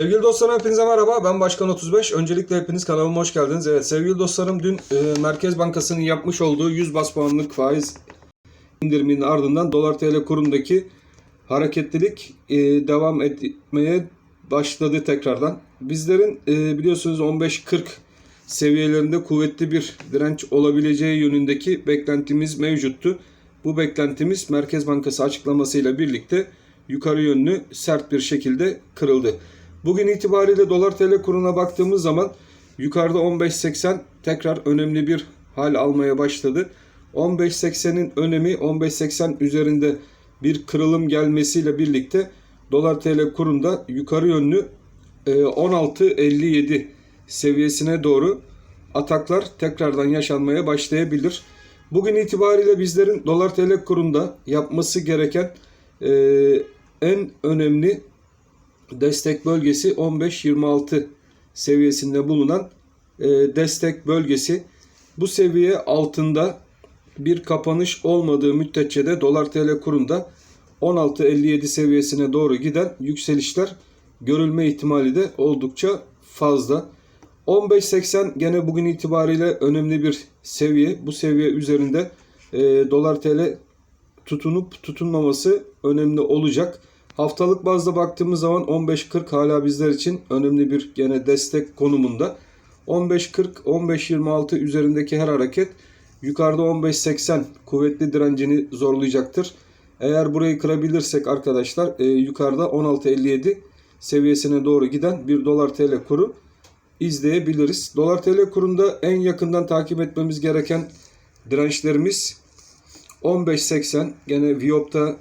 Sevgili dostlarım hepinize merhaba. Ben Başkan 35. Öncelikle hepiniz kanalıma hoş geldiniz. Evet sevgili dostlarım dün e, Merkez Bankası'nın yapmış olduğu 100 bas puanlık faiz indiriminin ardından dolar TL kurundaki hareketlilik e, devam etmeye başladı tekrardan. Bizlerin e, biliyorsunuz 15-40 seviyelerinde kuvvetli bir direnç olabileceği yönündeki beklentimiz mevcuttu. Bu beklentimiz Merkez Bankası açıklamasıyla birlikte yukarı yönlü sert bir şekilde kırıldı. Bugün itibariyle dolar TL kuruna baktığımız zaman yukarıda 15.80 tekrar önemli bir hal almaya başladı. 15.80'in önemi 15.80 üzerinde bir kırılım gelmesiyle birlikte dolar TL kurunda yukarı yönlü e, 16.57 seviyesine doğru ataklar tekrardan yaşanmaya başlayabilir. Bugün itibariyle bizlerin dolar TL kurunda yapması gereken e, en önemli destek bölgesi 15-26 seviyesinde bulunan e, destek bölgesi. Bu seviye altında bir kapanış olmadığı müddetçe de dolar TL kurunda 16.57 seviyesine doğru giden yükselişler görülme ihtimali de oldukça fazla. 15.80 gene bugün itibariyle önemli bir seviye. Bu seviye üzerinde e, dolar TL tutunup tutunmaması önemli olacak. Haftalık bazda baktığımız zaman 15.40 hala bizler için önemli bir gene destek konumunda. 15.40 15.26 üzerindeki her hareket yukarıda 15.80 kuvvetli direncini zorlayacaktır. Eğer burayı kırabilirsek arkadaşlar e, yukarıda 16.57 seviyesine doğru giden bir dolar TL kuru izleyebiliriz. Dolar TL kurunda en yakından takip etmemiz gereken dirençlerimiz 15.80 gene Viop'ta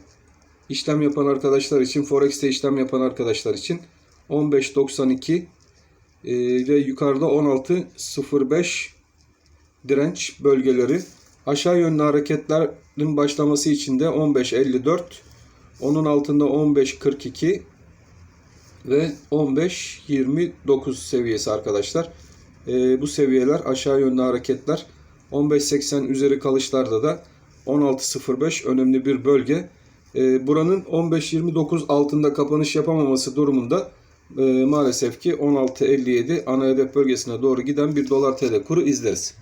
işlem yapan arkadaşlar için Forex'te işlem yapan arkadaşlar için 15.92 e, ve yukarıda 16.05 direnç bölgeleri. Aşağı yönlü hareketlerin başlaması için de 15.54 onun altında 15.42 ve 15.29 seviyesi arkadaşlar. E, bu seviyeler aşağı yönlü hareketler. 15.80 üzeri kalışlarda da 16.05 önemli bir bölge. E, buranın 15.29 altında kapanış yapamaması durumunda e, maalesef ki 16.57 ana hedef bölgesine doğru giden bir dolar TL kuru izleriz.